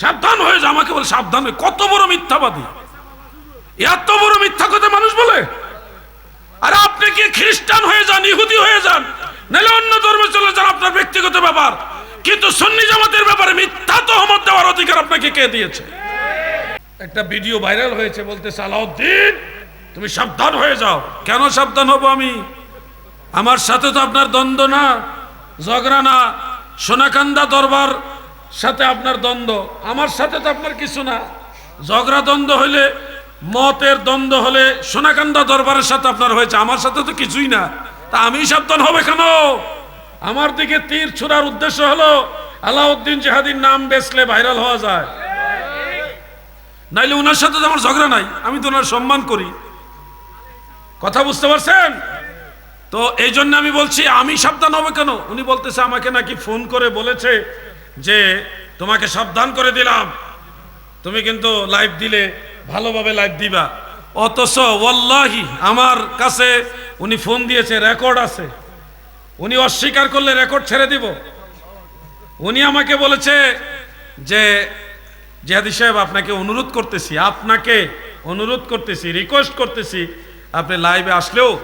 সাবধান হয়ে যা, আমাকে বলে সাবধান কত বড় মিথ্যাবাদী। এত বড় মিথ্যা কথা মানুষ বলে। আরে আপনি কি খ্রিস্টান হয়ে যান, ইহুদি হয়ে যান, নাহলে অন্য ধর্মে চলে যান আপনার ব্যক্তিগত ব্যাপার। কিন্তু সুন্নি জামাতের ব্যাপারে মিথ্যা তো তহমত দেওয়ার অধিকার আপনাকে কে দিয়েছে? একটা ভিডিও ভাইরাল হয়েছে বলতে সালাউদ্দিন তুমি সাবধান হয়ে যাও। কেন সাবধান হব আমি? আমার সাথে তো আপনার দ্বন্দ্ব না, ঝগড়া না। সোনাকান্দা দরবার সাথে আপনার দ্বন্দ্ব, আমার সাথে তো আপনার কিছু না। ঝগড়া দ্বন্দ্ব হইলে, মতের দ্বন্দ্ব হলে সোনাকান্দা দরবারের সাথে আপনার হয়েছে, আমার সাথে তো কিছুই না। তা আমি সাবধান হবে কেন? আমার দিকে তীর ছুড়ার উদ্দেশ্য হলো, আলাউদ্দিন জেহাদির নাম বেচলে ভাইরাল হওয়া যায়। নাইলে ওনার সাথে তো আমার ঝগড়া নাই, আমি তো ওনার সম্মান করি। কথা বুঝতে পারছেন? তো এই জন্য আমি বলছি, আমি সাবধান হবে কেন? উনি বলতেছে, আমাকে নাকি ফোন করে বলেছে যে তোমাকে সাবধান করে দিলাম। তুমি কিন্তু লাইভ দিলে, ভালোভাবে লাইভ দিবা। অথচ ওয়াল্লাহি, আমার কাছে উনি ফোন দিয়েছে রেকর্ড আছে। উনি অস্বীকার করলে রেকর্ড ছেড়ে দিব। উনি আমাকে বলেছে যে, জিহাদি সাহেব, আপনাকে অনুরোধ করতেছি, আপনাকে অনুরোধ করতেছি রিকোয়েস্ট করতেছি, আপনি লাইভে আসলেও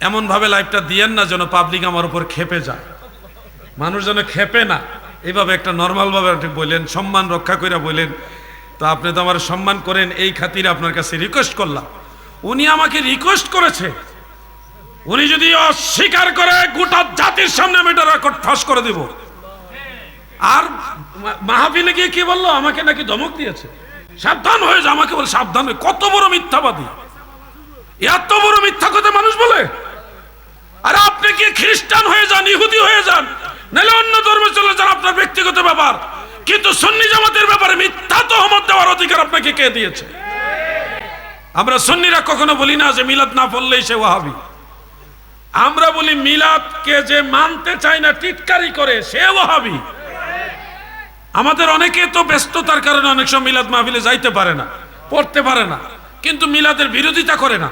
এমনভাবে লাইভটা দিয়েন না যেন পাবলিক আমার উপর খেপে যায়। মানুষ যেন খেপে না। এইভাবে একটা নর্মালভাবে আপনি বললেন, সম্মান রক্ষা করে বললেন, তো আপনি তো আমার সম্মান করেন, এই খাতিরে আপনার কাছে রিকোয়েস্ট করলাম। উনি আমাকে রিকোয়েস্ট করেছে। উনি যদি অস্বীকার করে, গোটা জাতির সামনে আমি এটা রেকর্ড ফাঁস করে দেব। আর মা- মাহফিলে গিয়ে কি বলল? আমাকে নাকি ধমক দিয়েছে। সাবধান হয়ে যা, আমাকে বলে, সাবধান হয়ে। কত বড় মিথ্যাবাদী। এত বড় মিথ্যা কথা মানুষ বলে। আরে আপনি কি খ্রিস্টান হয়ে যান, ইহুদি হয়ে যান নাহলে অন্য ধর্মে চলে যান আপনার ব্যক্তিগত ব্যাপার। কিন্তু সুন্নি জামাতের ব্যাপারে মিথ্যা তহমত দেওয়ার অধিকার আপনাকে কে দিয়েছে? আমরা সুন্নিরা কখনো বলি না যে মিলাদ না পড়লেই সে ওয়াহাবি। আমরা বলি মিলাদকে যে মানতে চায় না, টিটকারি করে, সে ওয়াহাবি। আমাদের অনেকে তো ব্যস্ততার কারণে অনেক সময় মিলাদ মাহফিলে যাইতে পারে না, পড়তে পারে না। কিন্তু মিলাদের বিরোধিতা করে না।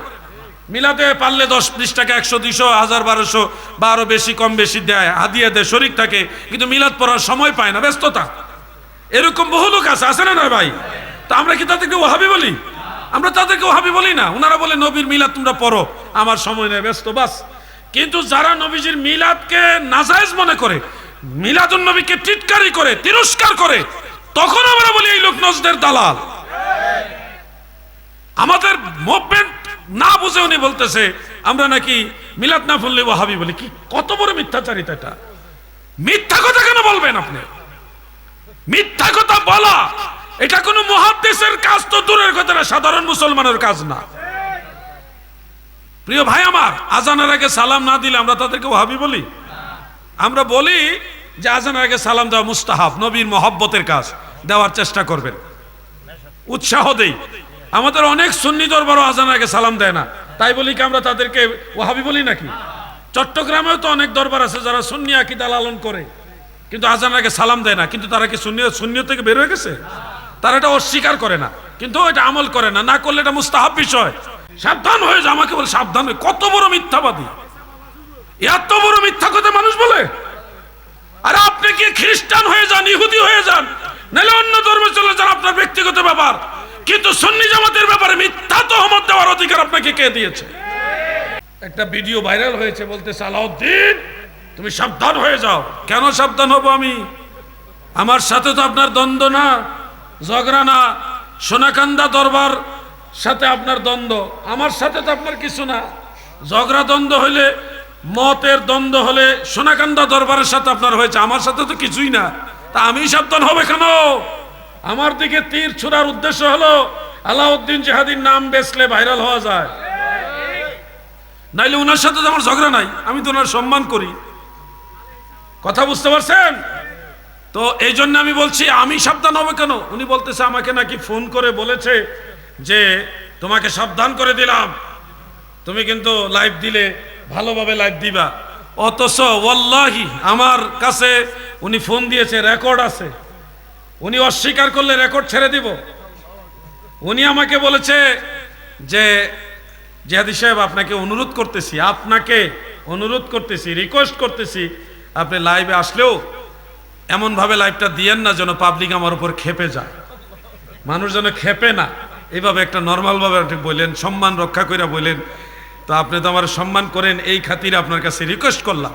মিলাদে পারলে দশ বিশ টাকা একশো, দুইশো, হাজার, বারোশো বা আরও বেশি, কম বেশি দেয় হাদিয়া দেয়, শরিক থাকে, কিন্তু মিলাদ পড়ার সময় পায় না, ব্যস্ততা। এরকম বহু লোক আছে আছে না ভাই? তা আমরা কি তাদেরকে ওহাবি বলি? আমরা তাদেরকে ওহাবি বলি না। ওনারা বলে, নবীর মিলাদ তোমরা পড়ো, আমার সময় নেই, ব্যস্ত, বাস। কিন্তু যারা নবীজির মিলাদকে নাজায়েজ মনে করে, মিলাদুন নবীকে টিটকারি করে, তিরস্কার করে, তখন আমরা বলি, এই লোক নজদের দালাল। আমাদের মুভমেন্ট না বুঝে উনি বলতেছে, আমরা নাকি মিলাদ না পড়লে ওহাবি বলি। কি, কত বড় মিথ্যাচারিতা এটা? মিথ্যা কথা কেন বলবেন আপনি? মিথ্যা কথা বলা, এটা কোনো মহাদ্দেশের কাজ তো দূরের কথা না, সাধারণ মুসলমানের কাজ না। প্রিয় ভাই আমার, আজানের আগে সালাম না দিলে আমরা তাদেরকে ওহাবি বলি? আমরা বলি যে আজানের আগে সালাম দেওয়া মুস্তাহাব, নবীর মহব্বতের কাজ, দেওয়ার চেষ্টা করবেন। উৎসাহ দেই। আমাদের অনেক সুন্নি দরবারও আগে সালাম দেয় না। তাই বলি কি আমরা তাদেরকে ওহাবি বলি নাকি? চট্টগ্রামেও তো অনেক দরবার আছে যারা সুন্নি আকিদা লালন করে, কিন্তু আজানের আগে সালাম দেয় না। কিন্তু তারা কি শূন্য শূন্য থেকে বের হয়ে গেছে? তারা এটা অস্বীকার করে না। কিন্তু এটা আমল করে না। না করলে এটা মুস্তাহাব বিষয়। সাবধান হয়ে যা, আমাকে বলে, সাবধান হয়ে। কত বড় মিথ্যাবাদী। এত বড় মিথ্যা কথা মানুষ বলে। আরে আপনি কি খ্রিস্টান হয়ে যান, ইহুদি হয়ে যান, নাহলে অন্য ধর্মে চলে যান আপনার ব্যক্তিগত ব্যাপার। কিন্তু সুন্নি জামাতের ব্যাপারে মিথ্যা তহমত দেওয়ার অধিকার আপনাকে কে দিয়েছে? একটা ভিডিও ভাইরাল হয়েছে বলতে সালাউদ্দিন তুমি সাবধান হয়ে যাও। কেন সাবধান হব আমি? আমার সাথে তো আপনার দ্বন্দ্ব না, ঝগড়া না, সোনাকান্দা দরবার সাথে আপনার দ্বন্দ্ব। আমার সাথে তো আপনার কিছু না। ঝগড়া দ্বন্দ্ব হইলে, মতের দ্বন্দ্ব হলে সোনাকান্দা দরবারের সাথে আপনার হয়েছে। আমার সাথে তো কিছুই না। তা আমি সাবধান হবে কেন? আমার দিকে তীর ছুড়ার উদ্দেশ্য হলো আলাউদ্দিন জেহাদির নাম বেচলে ভাইরাল হওয়া যায়। নাইলে ওনার সাথে তো আমার ঝগড়া নাই, আমি তো ওনার সম্মান করি। কথা বুঝতে পারছেন? তো এই জন্য আমি বলছি, আমি সাবধান হবে কেন? উনি বলতেছে, আমাকে নাকি ফোন করে বলেছে যে, তোমাকে সাবধান করে দিলাম। তুমি কিন্তু লাইভ দিলে, ভালোভাবে লাইভ দিবা। অথচ ওয়াল্লাহি, আমার কাছে উনি ফোন দিয়েছে, রেকর্ড আছে। উনি অস্বীকার করলে রেকর্ড ছেড়ে দিব। উনি আমাকে বলেছে যে, জিহাদি সাহেব, আপনাকে অনুরোধ করতেছি, আপনাকে অনুরোধ করতেছি রিকোয়েস্ট করতেছি, আপনি লাইভে আসলেও এমনভাবে লাইভটা দিয়েন না যেন পাবলিক আমার উপর খেপে যায়। মানুষ যেন খেপে না। এইভাবে একটা নর্মালভাবে আপনি বললেন, সম্মান রক্ষা করে বললেন, তো আপনি তো আমার সম্মান করেন, এই খাতিরে আপনার কাছে রিকোয়েস্ট করলাম।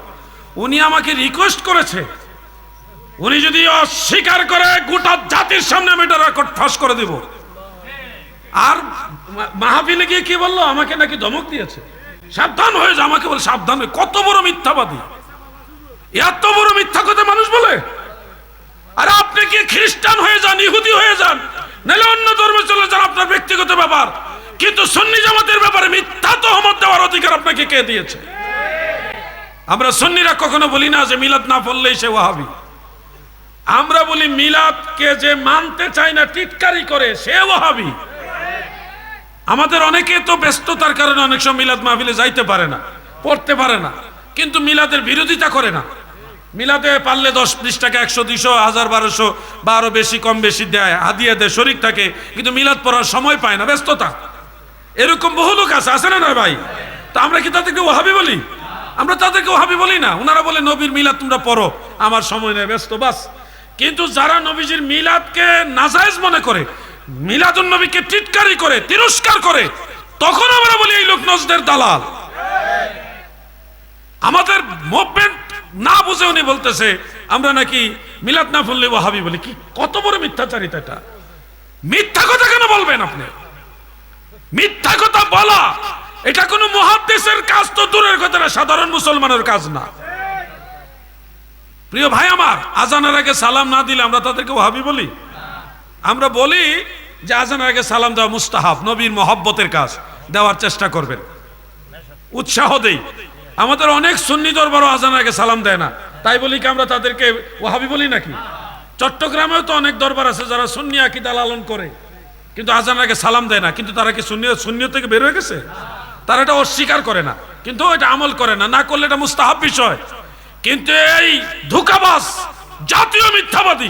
উনি আমাকে রিকোয়েস্ট করেছে উনি যদি অস্বীকার করে, গোটা জাতির সামনে আমি এটা রেকর্ড ফাঁস করে দেব। আর মা- মাহফিলে গিয়ে কি বলল? আমাকে নাকি ধমক দিয়েছে। সাবধান হয়ে যা, আমাকে বলে সাবধান কত বড় মিথ্যাবাদী। এত বড় মিথ্যা কথা মানুষ বলে। আরে আপনি কি খ্রিস্টান হয়ে যান, ইহুদি হয়ে যান, নাহলে অন্য ধর্মে চলে যান আপনার ব্যক্তিগত ব্যাপার। কিন্তু সুন্নি জামাতের ব্যাপারে মিথ্যা তহমত দেওয়ার অধিকার আপনাকে কে দিয়েছে? আমরা সুন্নিরা কখনো বলি না যে মিলাদ না পড়লেই সে ওয়াহাবি। আমরা বলি মিলাদকে যে মানতে চায় না, টিটকারি করে, সে ওয়াহাবি আমাদের অনেকে তো ব্যস্ততার কারণে অনেক সময় মিলাদ মাহফিলে যাইতে পারে না, পড়তে পারে না, কিন্তু মিলাদের বিরোধিতা করে না। মিলাদে পারলে দশ বিশ টাকা, একশো দুইশো হাজার, বারোশো বা আরও বেশি, কম বেশি দেয়, হাদিয়া দেয়, শরিক থাকে, কিন্তু মিলাদ পড়ার সময় পায় না, ব্যস্ততা। এরকম বহু লোক আছে আছে না না ভাই? তা আমরা কি তাদেরকে ওহাবি বলি? আমরা তাদেরকে ওহাবি বলি না। ওনারা বলে, নবীর মিলাদ তোমরা পড়ো, আমার সময় নেই, ব্যস্ত, বাস। কিন্তু যারা নবীজির মিলাদকে নাজায়েজ মনে করে, মিলাদুন নবীকে টিটকারি করে, তিরস্কার করে, তখন আমরা বলি এই লোক নজদের দালাল। আমাদের মুভমেন্ট না বুঝে উনি বলতেছে, আমরা নাকি মিলাদ না পড়লে ওহাবি বলি। কি, কত বড় মিথ্যাচারিতা এটা? মিথ্যা কথা কেন বলবেন আপনি? মিথ্যা কথা বলা, এটা কোনো মহাদ্দেশের কাজ তো দূরের কথা না, সাধারণ মুসলমানের কাজ না। প্রিয় ভাই আমার, আজানের আগে সালাম না দিলে আমরা তাদেরকে ওহাবি বলি? আমরা বলি যে আজানের আগে সালাম দেওয়া মুস্তাহাব, নবীর মহব্বতের কাজ, দেওয়ার চেষ্টা করবেন। উৎসাহ দেই। আমাদের অনেক সুন্নি দরবারও আজানের আগে সালাম দেয় না। তাই বলি কি আমরা তাদেরকে ওহাবি বলি নাকি? চট্টগ্রামেও তো অনেক দরবার আছে যারা সুন্নি আকিদা লালন করে, কিন্তু আজানের আগে সালাম দেয় না। কিন্তু তারা কি শূন্য শূন্য থেকে বের হয়ে গেছে? তারা এটা অস্বীকার করে না। কিন্তু এটা আমল করে না। না করলে এটা মুস্তাহাব বিষয়। কিন্তু এই ধোকাবাস জাতীয় মিথ্যাবাদী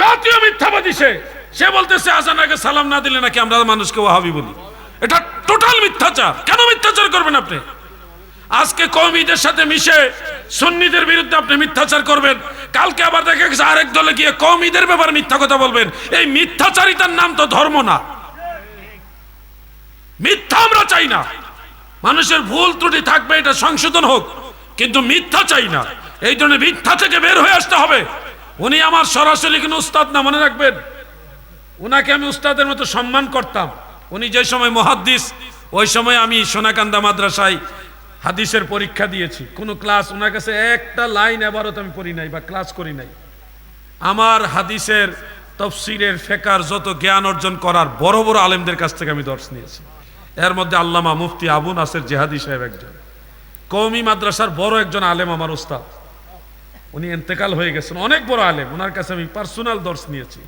জাতীয় মিথ্যাবাদী সে। সে বলতেছে আগে সালাম না দিলে নাকি আমরা মানুষকে ওয়াহাবি বলি? এটা টোটাল মিথ্যাচার। কেন মিথ্যাচার করবেন আপনি? আজকে কৌমিদের সাথে মিশে সুন্নিদের বিরুদ্ধে আপনি মিথ্যাচার করবেন। কালকে আবার দেখা গেছে আরেক দলে গিয়ে কৌমিদের ব্যাপারে মিথ্যা কথা বলবেন। এই মিথ্যাচারিতার নাম তো ধর্ম না। মিথ্যা আমরা চাই না। মানুষের ভুল ত্রুটি থাকবে, এটা সংশোধন হোক। কিন্তু মিথ্যা চাই না। এই জন্য মিথ্যা থেকে বের হয়ে আসতে হবে। উনি আমার সরাসরি কোনো উস্তাদ না, মনে রাখবেন? ওনাকে আমি উস্তাদের মতো সম্মান করতাম। উনি যে সময় মহাদ্দিস, ওই সময় আমি সোনাকান্দা মাদ্রাসায় হাদিসের পরীক্ষা দিয়েছি। কোনো ক্লাস ওনার কাছে একটা লাইন এবারও আমি পড়ি নাই বা ক্লাস করি নাই। আমার হাদিসের তফসিরের ফেকার যত জ্ঞান অর্জন করার বড় বড় আলেমদের কাছ থেকে আমি দর্শ নিয়েছি। এর মধ্যে আল্লামা মুফতি আবু নাসের জেহাদি সাহেব একজন। কৌমি মাদ্রাসার বড় একজন আলেম আমার উস্তাদ উনি এন্তেকাল হয়ে গেছেন, অনেক বড় আলেম। ওনার কাছে আমি পার্সোনাল দর্শ নিয়েছি।